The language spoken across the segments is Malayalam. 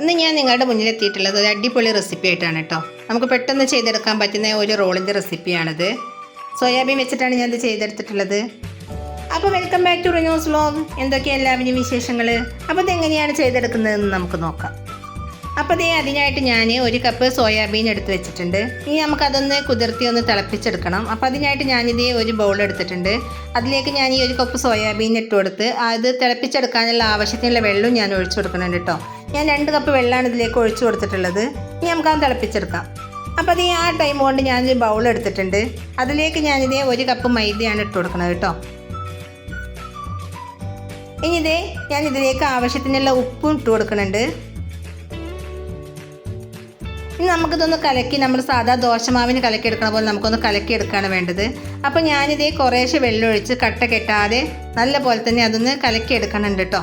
ഇന്ന് ഞാൻ നിങ്ങളുടെ മുന്നിൽ എത്തിയിട്ടുള്ളത് ഒരു അടിപൊളി റെസിപ്പി ആയിട്ടാണ് കേട്ടോ നമുക്ക് പെട്ടെന്ന് ചെയ്തെടുക്കാൻ പറ്റുന്ന ഒരു റോളിന്റെ റെസിപ്പിയാണിത് സോയാബീൻ വെച്ചിട്ടാണ് ഞാൻ ഇത് ചെയ്തെടുത്തിട്ടുള്ളത്. അപ്പോൾ welcome back to renews vlog എന്തൊക്കെയാണ് എല്ലാവരും വിശേഷങ്ങൾ അപ്പോൾ ഇതെങ്ങനെയാണ് ചെയ്തെടുക്കുന്നതെന്ന് നമുക്ക് നോക്കാം. അപ്പോൾ ഇതേ അതിനായിട്ട് ഞാൻ ഒരു കപ്പ് സോയാബീൻ എടുത്ത് വെച്ചിട്ടുണ്ട്. ഇനി നമുക്കതൊന്ന് കുതിർത്തി ഒന്ന് തിളപ്പിച്ചെടുക്കണം. അപ്പോൾ അതിനായിട്ട് ഞാനിതേ ഒരു ബൗൾ എടുത്തിട്ടുണ്ട്. അതിലേക്ക് ഞാൻ ഈ ഒരു കപ്പ് സോയാബീൻ ഇട്ട് കൊടുത്ത് അത് തിളപ്പിച്ചെടുക്കാനുള്ള ആവശ്യത്തിനുള്ള വെള്ളവും ഞാൻ ഒഴിച്ചു കൊടുക്കുന്നുണ്ട് കേട്ടോ ഞാൻ രണ്ട് കപ്പ് വെള്ളമാണ് ഇതിലേക്ക് ഒഴിച്ചു കൊടുത്തിട്ടുള്ളത്. ഇനി നമുക്ക് നമുക്കത് തിളപ്പിച്ചെടുക്കാം. അപ്പോൾ അത് ആ ടൈം കൊണ്ട് ഞാനൊരു ബൗൾ എടുത്തിട്ടുണ്ട്. അതിലേക്ക് ഞാനിതേ ഒരു കപ്പ് മൈദയാണ് ഇട്ട് കൊടുക്കുന്നത് കേട്ടോ. ഇനി ഇതേ ഞാൻ ഇതിലേക്ക് ആവശ്യത്തിനുള്ള ഉപ്പും ഇട്ട് കൊടുക്കുന്നുണ്ട്. ഇനി നമുക്കിതൊന്ന് കലക്കി നമ്മൾ സാധാ ദോശമാവിന് കലക്കി എടുക്കണ പോലെ നമുക്കൊന്ന് കലക്കിയെടുക്കുകയാണ് വേണ്ടത്. അപ്പോൾ ഞാനിതേ കുറേശ്ശെ വെള്ളമൊഴിച്ച് കട്ട കെട്ടാതെ നല്ല പോലെ തന്നെ അതൊന്ന് കലക്കിയെടുക്കണുണ്ട് കേട്ടോ.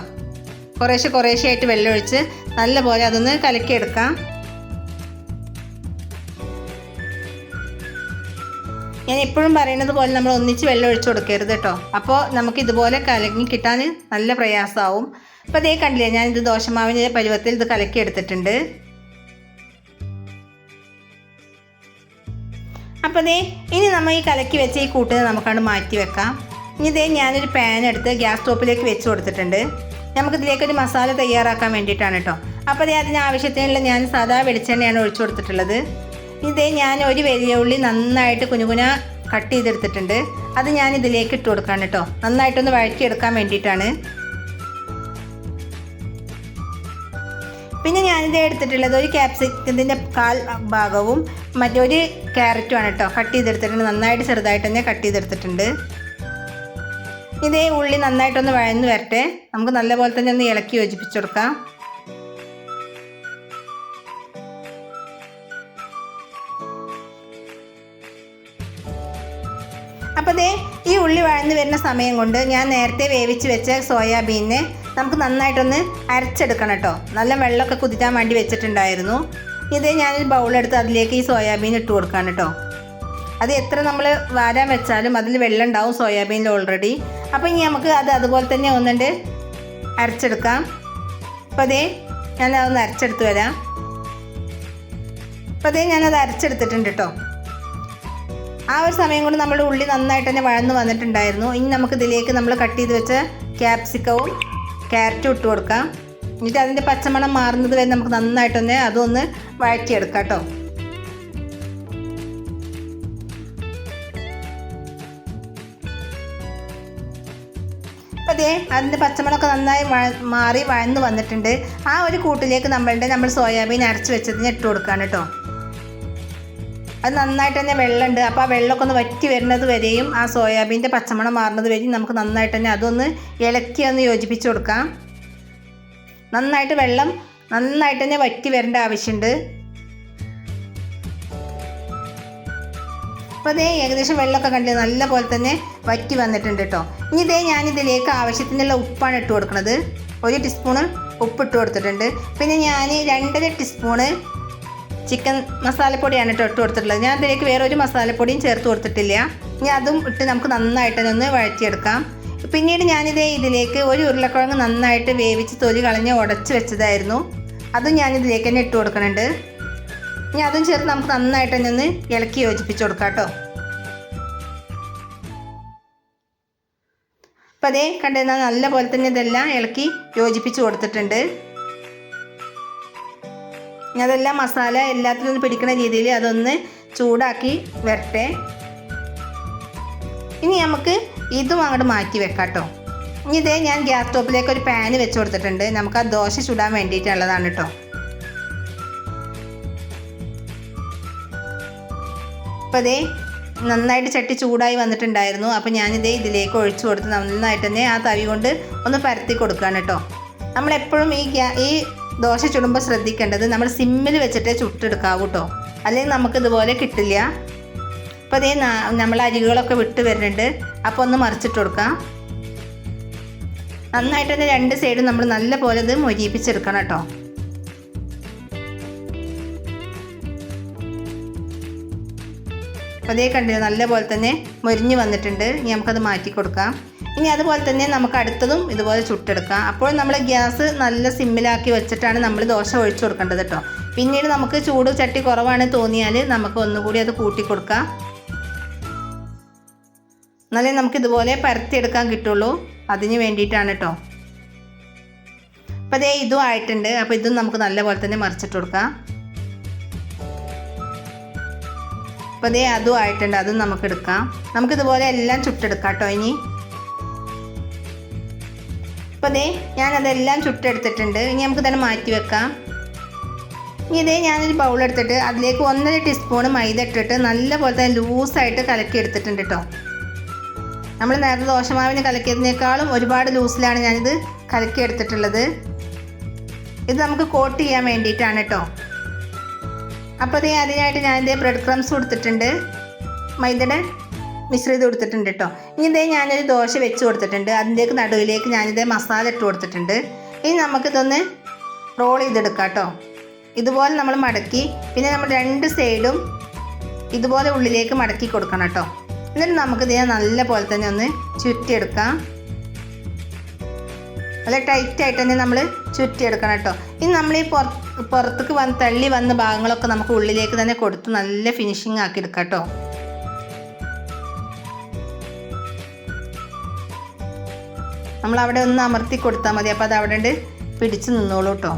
കുറേശ്ശെ കുറേശ്ശെ ആയിട്ട് വെള്ളം ഒഴിച്ച് നല്ലപോലെ അതൊന്ന് കലക്കിയെടുക്കാം. ഞാൻ എപ്പോഴും പറയുന്നത് പോലെ നമ്മൾ ഒന്നിച്ച് വെള്ളം ഒഴിച്ച് കൊടുക്കരുത് കേട്ടോ. അപ്പോൾ നമുക്ക് ഇതുപോലെ കലങ്ങി കിട്ടാൻ നല്ല പ്രയാസമാവും. അപ്പോൾ അതേ കണ്ടില്ലേ ഞാൻ ഇത് ദോശമാവിന്റെ പരുവത്തിൽ ഇത് കലക്കി എടുത്തിട്ടുണ്ട് അപ്പോൾ ദേ ഇനി നമ്മൾ ഈ കലക്കി വെച്ച ഈ കൂട്ടിനെ നമുക്കത് മാറ്റി വെക്കാം. ഇനി ദേ ഞാനൊരു പാൻ എടുത്ത് ഗ്യാസ് സ്റ്റോപ്പിലേക്ക് വെച്ച് കൊടുത്തിട്ടുണ്ട്. നമുക്കിതിലേക്ക് ഒരു മസാല തയ്യാറാക്കാൻ വേണ്ടിയിട്ടാണ് കേട്ടോ. അപ്പോൾ ഇത് അതിന് ആവശ്യത്തിനുള്ള ഞാൻ സാധാ വെളിച്ചെണ്ണയാണ് ഒഴിച്ചു കൊടുത്തിട്ടുള്ളത്. ഇതേ ഞാൻ ഒരു വലിയ ഉള്ളി നന്നായിട്ട് കുനുകുന കട്ട് ചെയ്തെടുത്തിട്ടുണ്ട്. അത് ഞാൻ ഇതിലേക്ക് ഇട്ട് കൊടുക്കാൻ കേട്ടോ. നന്നായിട്ടൊന്ന് വഴറ്റിയെടുക്കാൻ വേണ്ടിയിട്ടാണ്. പിന്നെ ഞാനിത് എടുത്തിട്ടുള്ളത് ഒരു ക്യാപ്സിക്കത്തിന്റെ കാൽ ഭാഗവും മറ്റൊരു ക്യാരറ്റുമാണ് കേട്ടോ കട്ട് ചെയ്തെടുത്തിട്ടുണ്ട്. നന്നായിട്ട് ചെറുതായിട്ട് തന്നെ കട്ട് ചെയ്തെടുത്തിട്ടുണ്ട്. ഇതേ ഉള്ളി നന്നായിട്ടൊന്ന് വഴന്ന് വരട്ടെ. നമുക്ക് നല്ലപോലെ തന്നെ ഒന്ന് ഇളക്കി യോജിപ്പിച്ചു കൊടുക്കാം. അപ്പോൾ ദേ ഈ ഉള്ളി വഴന്ന് വരുന്ന സമയം കൊണ്ട് ഞാൻ നേരത്തെ വേവിച്ച് വെച്ച സോയാബീനെ നമുക്ക് നന്നായിട്ടൊന്ന് അരച്ചെടുക്കണം കേട്ടോ. നല്ല വെള്ളമൊക്കെ കുതിരാൻ വേണ്ടി വെച്ചിട്ടുണ്ടായിരുന്നു. ഇത് ഞാനൊരു ബൗളെടുത്ത് അതിലേക്ക് ഈ സോയാബീൻ ഇട്ട് കൊടുക്കാൻ കേട്ടോ. അത് എത്ര നമ്മൾ വാരാൻ വെച്ചാലും അതിൽ വെള്ളം ഉണ്ടാവും സോയാബീനിൽ ഓൾറെഡി അപ്പോൾ ഇനി നമുക്ക് അത് അതുപോലെ തന്നെ ഒന്നുണ്ട് അരച്ചെടുക്കാം. അപ്പോൾ അതേ ഞാൻ അതൊന്ന് അരച്ചെടുത്ത് വരാം. അപ്പോൾ അതേ ഞാനത് അരച്ചെടുത്തിട്ടുണ്ട് കേട്ടോ ആ ഒരു സമയം കൊണ്ട് നമ്മുടെ ഉള്ളി നന്നായിട്ട് തന്നെ വഴന്ന് വന്നിട്ടുണ്ടായിരുന്നു. ഇനി നമുക്ക് ഇതിലേക്ക് നമ്മൾ കട്ട് ചെയ്ത് വെച്ച ക്യാപ്സിക്കവും ക്യാരറ്റും ഇട്ട് കൊടുക്കാം. എന്നിട്ട് അതിന്റെ പച്ചമണം മാറുന്നത് വരെ നമുക്ക് നന്നായിട്ടൊന്ന് അതൊന്ന് വഴറ്റിയെടുക്കാം കേട്ടോ അതേ അതിന്റെ പച്ചമുളക് നന്നായി മാറി വഴന്ന് വന്നിട്ടുണ്ട്. ആ ഒരു കൂട്ടിലേക്ക് നമ്മളുടെ നമ്മൾ സോയാബീൻ അരച്ച് വെച്ചതിന് ഇട്ട് കൊടുക്കുകയാണ് കേട്ടോ അത് നന്നായിട്ട് തന്നെ വെള്ളമുണ്ട്. അപ്പോൾ ആ വെള്ളമൊക്കെ ഒന്ന് വറ്റി വരുന്നത് വരെയും ആ സോയാബീന്റെ പച്ചമണം മാറുന്നത് വരെയും നമുക്ക് നന്നായിട്ട് തന്നെ അതൊന്ന് ഇളക്കി ഒന്ന് യോജിപ്പിച്ച് കൊടുക്കാം. നന്നായിട്ട് വെള്ളം നന്നായിട്ട് തന്നെ വറ്റി വരേണ്ട ആവശ്യമുണ്ട്. അപ്പോൾ ദേ ഏകദേശം വെള്ളമൊക്കെ കണ്ടില്ല? നല്ല പോലെ തന്നെ വറ്റി വന്നിട്ടുണ്ട് കേട്ടോ ഇനി ഇതേ ഞാനിതിലേക്ക് ആവശ്യത്തിനുള്ള ഉപ്പാണ് ഇട്ട് കൊടുക്കുന്നത് ഒരു ടീസ്പൂണ് ഉപ്പ് ഇട്ട് കൊടുത്തിട്ടുണ്ട്. പിന്നെ ഞാൻ രണ്ടര ടീസ്പൂണ് ചിക്കൻ മസാലപ്പൊടിയാണ് കേട്ടോ ഇട്ട് കൊടുത്തിട്ടുള്ളത്. ഞാൻ ഇതിലേക്ക് വേറെ ഒരു മസാലപ്പൊടിയും ചേർത്ത് കൊടുത്തിട്ടില്ല. ഇനി അതും ഇട്ട് നമുക്ക് നന്നായിട്ട് ഒന്ന് വഴറ്റിയെടുക്കാം. പിന്നീട് ഞാനിതേ ഇതിലേക്ക് ഒരു ഉരുളക്കിഴങ്ങ് നന്നായിട്ട് വേവിച്ച് തൊലി കളഞ്ഞ് ഉടച്ച് വെച്ചതായിരുന്നു. അതും ഞാനിതിലേക്ക് തന്നെ ഇട്ട് കൊടുക്കുന്നുണ്ട് ഇനി അതും ചേർത്ത് നമുക്ക് നന്നായിട്ട് ഒന്ന് ഇളക്കി യോജിപ്പിച്ച് കൊടുക്കാം കേട്ടോ. അപ്പം അതേ കണ്ടിരുന്നാൽ നല്ല പോലെ തന്നെ ഇതെല്ലാം ഇളക്കി യോജിപ്പിച്ച് കൊടുത്തിട്ടുണ്ട്. അതെല്ലാം മസാല എല്ലാത്തിനും പിടിക്കുന്ന രീതിയിൽ അതൊന്ന് ചൂടാക്കി വരട്ടെ. ഇനി നമുക്ക് ഇതും അങ്ങോട്ട് മാറ്റി വെക്കാം കേട്ടോ. ഇനി ഇതേ ഞാൻ ഗ്യാസ് ടോപ്പിലേക്ക് ഒരു പാന് വെച്ച് കൊടുത്തിട്ടുണ്ട്. നമുക്ക് ആ ദോശ ചുടാൻ വേണ്ടിയിട്ടുള്ളതാണ് കേട്ടോ. അപ്പോൾ ദേ നന്നായിട്ട് ചട്ടി ചൂടായി വന്നിട്ടുണ്ടായിരുന്നു. അപ്പോൾ ഞാനിതേ ഇതിലേക്ക് ഒഴിച്ചു കൊടുത്ത് നന്നായിട്ട് തന്നെ ആ തവി കൊണ്ട് ഒന്ന് പരത്തി കൊടുക്കുകയാണ് കേട്ടോ. നമ്മളെപ്പോഴും ഈ ഈ ദോശ ചുടുമ്പോൾ ശ്രദ്ധിക്കേണ്ടത് നമ്മൾ സിമ്മിൽ വെച്ചിട്ടേ ചുട്ടെടുക്കാവൂ കേട്ടോ അല്ലെങ്കിൽ നമുക്ക് ഇതുപോലെ കിട്ടില്ല അപ്പോൾ അതേ നമ്മൾ അരികളൊക്കെ വിട്ട് വരുന്നുണ്ട്. അപ്പോൾ ഒന്ന് മറിച്ചിട്ട് കൊടുക്കാം. നന്നായിട്ട് തന്നെ രണ്ട് സൈഡും നമ്മൾ നല്ല പോലെ ഇത് മൊരിയിപ്പിച്ചെടുക്കണം കേട്ടോ. അപ്പോൾ അതേ കണ്ടില്ല നല്ലപോലെ തന്നെ മൊരിഞ്ഞ് വന്നിട്ടുണ്ട്. ഇനി നമുക്കത് മാറ്റി കൊടുക്കാം. ഇനി അതുപോലെ തന്നെ നമുക്ക് അടുത്തതും ഇതുപോലെ ചുട്ടെടുക്കാം. അപ്പോൾ നമ്മൾ ഗ്യാസ് നല്ല സിമ്മിലാക്കി വെച്ചിട്ടാണ് നമ്മൾ ദോശ ഒഴിച്ചു കൊടുക്കേണ്ടത് കേട്ടോ. പിന്നീട് നമുക്ക് ചൂട് ചട്ടി കുറവാണ് തോന്നിയാൽ നമുക്ക് ഒന്നുകൂടി അത് കൂട്ടി കൊടുക്കാം. എന്നാലേ നമുക്ക് ഇതുപോലെ പരത്തിയെടുക്കാൻ കിട്ടുള്ളൂ. അതിന് വേണ്ടിയിട്ടാണ് കേട്ടോ. അപ്പോൾ അതേ ഇതും ആയിട്ടുണ്ട്. അപ്പോൾ ഇതും നമുക്ക് നല്ലപോലെ തന്നെ മറിച്ചിട്ട് കൊടുക്കാം. അപ്പോൾ ദേ അതും ആയിട്ടുണ്ട് അതും നമുക്ക് എടുക്കാം. നമുക്കിതുപോലെ എല്ലാം ചുട്ടെടുക്കാം കേട്ടോ ഇനി. അപ്പോൾ ഞാൻ ഞാനതെല്ലാം ചുട്ടെടുത്തിട്ടുണ്ട്. ഇനി നമുക്ക് തന്നെ മാറ്റി വെക്കാം. ഇനി ഇതേ ഞാനൊരു ബൗൾ എടുത്തിട്ട് അതിലേക്ക് ഒന്നര ടീസ്പൂൺ മൈദ ഇട്ടിട്ട് നല്ലപോലെ തന്നെ ലൂസായിട്ട് കലക്കി എടുത്തിട്ടുണ്ട് കേട്ടോ നമ്മൾ നേരത്തെ ദോശമാവിന് കലക്കിയതിനേക്കാളും ഒരുപാട് ലൂസിലാണ് ഞാനിത് കലക്കി എടുത്തിട്ടുള്ളത് ഇത് നമുക്ക് കോട്ട് ചെയ്യാൻ വേണ്ടിയിട്ടാണ് കേട്ടോ അപ്പോൾ അതേ അതിനായിട്ട് ഞാൻ ഇതേ ബ്രെഡ് ക്രംസ് കൊടുത്തിട്ടുണ്ട്. മൈദയുടെ മിശ്രിതം കൊടുത്തിട്ടുണ്ട് കേട്ടോ. ഇനി ഇതേ ഞാനൊരു ദോശ വെച്ച് കൊടുത്തിട്ടുണ്ട്. അതിന്റെയൊക്കെ നടുവിലേക്ക് ഞാനിതേ മസാല ഇട്ട് കൊടുത്തിട്ടുണ്ട്. ഇനി നമുക്കിതൊന്ന് റോൾ ചെയ്തെടുക്കാം കേട്ടോ. ഇതുപോലെ നമ്മൾ മടക്കി പിന്നെ നമ്മൾ രണ്ട് സൈഡും ഇതുപോലെ ഉള്ളിലേക്ക് മടക്കി കൊടുക്കണം കേട്ടോ. എന്നിട്ട് നമുക്ക് ഇതിനെ നല്ല പോലെ തന്നെ ഒന്ന് ചുറ്റിയെടുക്കാം. നല്ല ടൈറ്റായിട്ട് തന്നെ നമ്മൾ ചുറ്റിയെടുക്കണം കേട്ടോ. ഇനി നമ്മൾ ഈ പുറ പുറത്തേക്ക് വന്ന് തള്ളി വന്ന ഭാഗങ്ങളൊക്കെ നമുക്ക് ഉള്ളിലേക്ക് തന്നെ കൊടുത്ത് നല്ല ഫിനിഷിങ് ആക്കി എടുക്കാം കേട്ടോ. നമ്മൾ അവിടെ ഒന്ന് അമർത്തി കൊടുത്താൽ മതി. അപ്പോൾ അത് അവിടെ ഉണ്ട് പിടിച്ച് നിന്നോളൂ കേട്ടോ.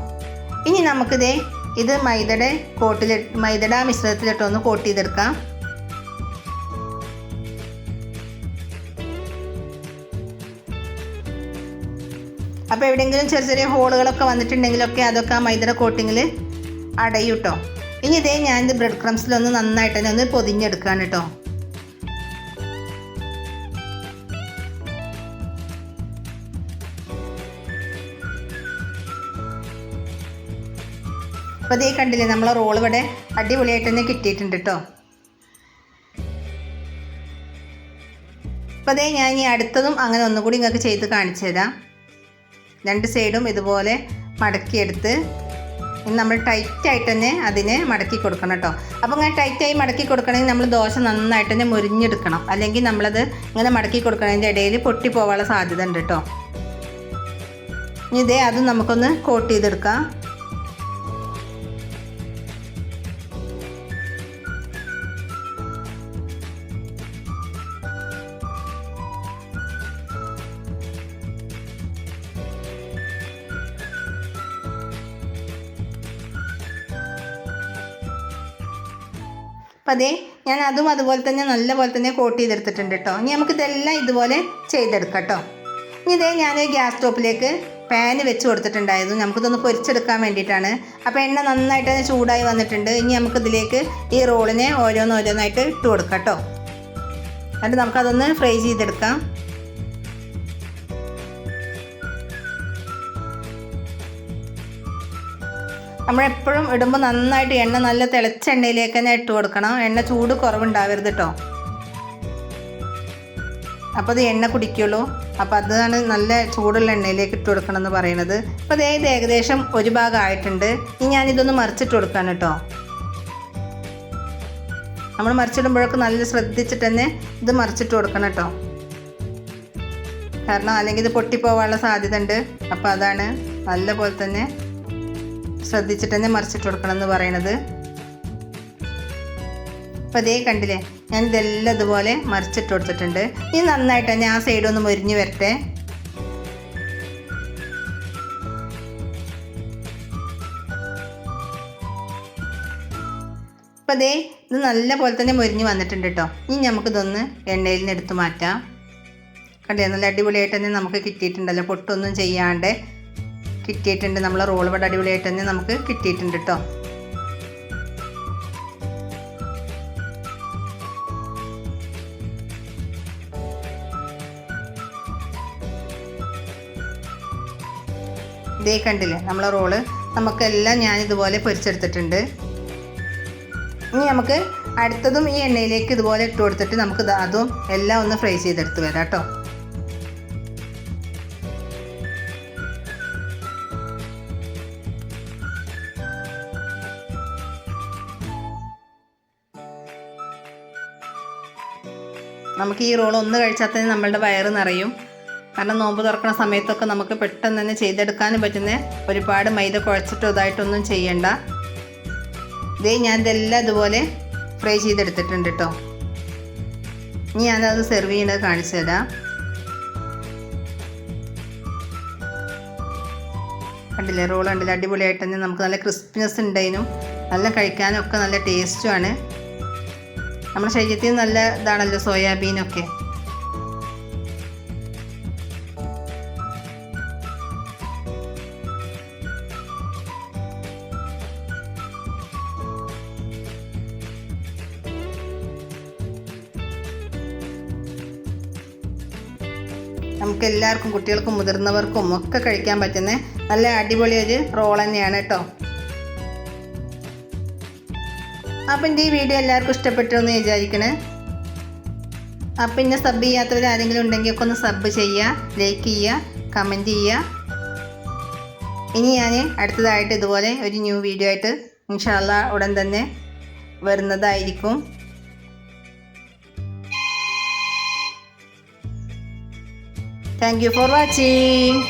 ഇനി നമുക്കിതേ ഇത് മൈദയുടെ കോട്ടിൽ മൈദയുടെ ആ മിശ്രിതത്തിലിട്ടൊന്ന് കോട്ട് ചെയ്തെടുക്കാം. അപ്പോൾ എവിടെയെങ്കിലും ചെറിയ ചെറിയ ഹോളുകളൊക്കെ വന്നിട്ടുണ്ടെങ്കിലൊക്കെ അതൊക്കെ ആ മൈദയുടെ കോട്ടിങ്ങിൽ അടയും കേട്ടോ ഇനി ഇതേ ഞാനിത് ബ്രെഡ് ക്രംസിലൊന്ന് നന്നായിട്ട് തന്നെ ഒന്ന് പൊതിഞ്ഞെടുക്കുകയാണ് കേട്ടോ അപ്പോൾ ഇതേ കണ്ടില്ലേ നമ്മളെ റോൾ ഇവിടെ അടിപൊളിയായിട്ട് തന്നെ കിട്ടിയിട്ടുണ്ട് കേട്ടോ അപ്പോൾ അതേ ഞാൻ ഈ അടുത്തതും അങ്ങനെ ഒന്നുകൂടി നിങ്ങൾക്ക് ചെയ്ത് കാണിച്ചു തരാം. രണ്ട് സൈഡും ഇതുപോലെ മടക്കിയെടുത്ത് നമ്മൾ ടൈറ്റായിട്ട് തന്നെ അതിനെ മടക്കി കൊടുക്കണം കേട്ടോ. അപ്പോൾ ഇങ്ങനെ ടൈറ്റായി മടക്കി കൊടുക്കണമെങ്കിൽ നമ്മൾ ദോശ നന്നായിട്ട് തന്നെ മുരിഞ്ഞെടുക്കണം. അല്ലെങ്കിൽ നമ്മളത് ഇങ്ങനെ മടക്കി കൊടുക്കണതിന്റെ ഇടയിൽ പൊട്ടിപ്പോവാനുള്ള സാധ്യത ഉണ്ട് കേട്ടോ. ഇതേ അത് നമുക്കൊന്ന് കോട്ട് ചെയ്തെടുക്കാം. അപ്പം അതേ ഞാൻ അതും അതുപോലെ തന്നെ നല്ല പോലെ തന്നെ കോട്ട് ചെയ്തെടുത്തിട്ടുണ്ട് കേട്ടോ ഇനി നമുക്ക് ഇതെല്ലാം ഇതുപോലെ ചെയ്തെടുക്കാം കേട്ടോ ഇനി ഇതേ ഞാൻ ഗ്യാസ് സ്റ്റോപ്പിലേക്ക് പാന് വെച്ച് കൊടുത്തിട്ടുണ്ടായിരുന്നു. നമുക്കിതൊന്ന് പൊരിച്ചെടുക്കാൻ വേണ്ടിയിട്ടാണ്. അപ്പോൾ എണ്ണ നന്നായിട്ട് തന്നെ ചൂടായി വന്നിട്ടുണ്ട്. ഇനി നമുക്കിതിലേക്ക് ഈ റോളിനെ ഓരോന്നോരോന്നായിട്ട് ഇട്ട് കൊടുക്കാം കേട്ടോ എന്നിട്ട് നമുക്കതൊന്ന് ഫ്രൈ ചെയ്തെടുക്കാം. നമ്മളെപ്പോഴും ഇടുമ്പോൾ നന്നായിട്ട് എണ്ണ നല്ല തിളച്ച എണ്ണയിലേക്ക് തന്നെ ഇട്ട് കൊടുക്കണം. എണ്ണ ചൂട് കുറവുണ്ടാവരുത് കേട്ടോ അപ്പോൾ അത് എണ്ണ കുടിക്കുള്ളൂ. അപ്പോൾ അതാണ് നല്ല ചൂടുള്ള എണ്ണയിലേക്ക് ഇട്ട് കൊടുക്കണം എന്ന് പറയുന്നത്. അപ്പോൾ അതേ ഇത് ഏകദേശം ഒരു ഭാഗം ആയിട്ടുണ്ട്. ഇനി ഞാനിതൊന്ന് മറിച്ചിട്ട് കൊടുക്കാൻ കേട്ടോ നമ്മൾ മറിച്ചിടുമ്പോഴൊക്കെ നല്ല ശ്രദ്ധിച്ചിട്ട് തന്നെ ഇത് മറിച്ചിട്ട് കൊടുക്കണം കേട്ടോ കാരണം അല്ലെങ്കിൽ ഇത് പൊട്ടിപ്പോവാനുള്ള സാധ്യത ഉണ്ട് അപ്പോൾ അതാണ് നല്ല പോലെ തന്നെ ശ്രദ്ധിച്ചിട്ട് തന്നെ മറിച്ചിട്ട് കൊടുക്കണം എന്ന് പറയണത്. അപ്പോൾ അതേ കണ്ടില്ലേ ഞാൻ ഇതെല്ലാം ഇതുപോലെ മറിച്ചിട്ട് കൊടുത്തിട്ടുണ്ട്. ഇനി നന്നായിട്ട് തന്നെ ആ സൈഡ് ഒന്ന് മുരിഞ്ഞ് വരട്ടെ. അപ്പോൾ അതേ ഇത് നല്ല പോലെ തന്നെ മുരിഞ്ഞ് വന്നിട്ടുണ്ട് കേട്ടോ ഇനി നമുക്കിതൊന്ന് എണ്ണയിൽ നിന്ന് എടുത്ത് മാറ്റാം. കണ്ടേ നല്ല അടിപൊളിയായിട്ട് തന്നെ നമുക്ക് കിട്ടിയിട്ടുണ്ടല്ലോ പൊട്ടൊന്നും ചെയ്യാണ്ട്. കിട്ടിയിട്ടുണ്ട്. നമ്മൾ റോൾ ഇവിടെ അടിപൊളിയായിട്ട് തന്നെ നമുക്ക് കിട്ടിയിട്ടുണ്ട് കേട്ടോ ഇതേ കണ്ടില്ലേ? നമ്മളെ റോൾ നമുക്കെല്ലാം ഞാൻ ഇതുപോലെ പൊരിച്ചെടുത്തിട്ടുണ്ട്. ഇനി നമുക്ക് അടുത്തതും ഈ എണ്ണയിലേക്ക് ഇതുപോലെ ഇട്ട് കൊടുത്തിട്ട് നമുക്ക് അതും എല്ലാം ഒന്ന് ഫ്രൈ ചെയ്തെടുത്ത് വരാം കേട്ടോ നമുക്ക് ഈ റോൾ ഒന്ന് കഴിച്ചാൽ തന്നെ നമ്മളുടെ വയറ് നിറയും. കാരണം നോമ്പ് തുറക്കുന്ന സമയത്തൊക്കെ നമുക്ക് പെട്ടെന്ന് തന്നെ ചെയ്തെടുക്കാനും പറ്റുന്ന ഒരുപാട് മൈദ കുഴച്ചിട്ടോ ഇതായിട്ടൊന്നും ചെയ്യണ്ട. ഇതേ ഞാൻ ഇതെല്ലാം ഇതുപോലെ ഫ്രൈ ചെയ്തെടുത്തിട്ടുണ്ട് കേട്ടോ ഇനി ഞാനത് സെർവ് ചെയ്യേണ്ടത് കാണിച്ചു തരാം. കണ്ടില്ലേ? റോൾ കണ്ടില്ല? അടിപൊളിയായിട്ട് തന്നെ നമുക്ക് നല്ല ക്രിസ്പിനെസ് ഉണ്ടായിരുന്നു നല്ല കഴിക്കാനും ഒക്കെ നല്ല ടേസ്റ്റുമാണ് നമ്മുടെ ശരീരത്തിന് നല്ല ഇതാണല്ലോ സോയാബീനൊക്കെ നമുക്ക് എല്ലാവർക്കും കുട്ടികൾക്കും മുതിർന്നവർക്കും ഒക്കെ കഴിക്കാൻ പറ്റുന്ന നല്ല അടിപൊളി ഒരു റോൾ തന്നെയാണ് കേട്ടോ. അപ്പം എന്റെ ഈ വീഡിയോ എല്ലാവർക്കും ഇഷ്ടപ്പെട്ടു എന്ന് വിചാരിക്കണേ. അപ്പം ഇന്നെ സബ് ചെയ്യാത്തവർ ആരെങ്കിലും ഉണ്ടെങ്കിൽ ഒക്കെ ഒന്ന് സബ് ചെയ്യുക ലൈക്ക് ചെയ്യുക കമന്റ് ചെയ്യുക ഇനി ഞാൻ അടുത്തതായിട്ട് ഇതുപോലെ ഒരു ന്യൂ വീഡിയോ ആയിട്ട് ഇൻഷാല്ല ഉടൻ തന്നെ വരുന്നതായിരിക്കും. Thank you for watching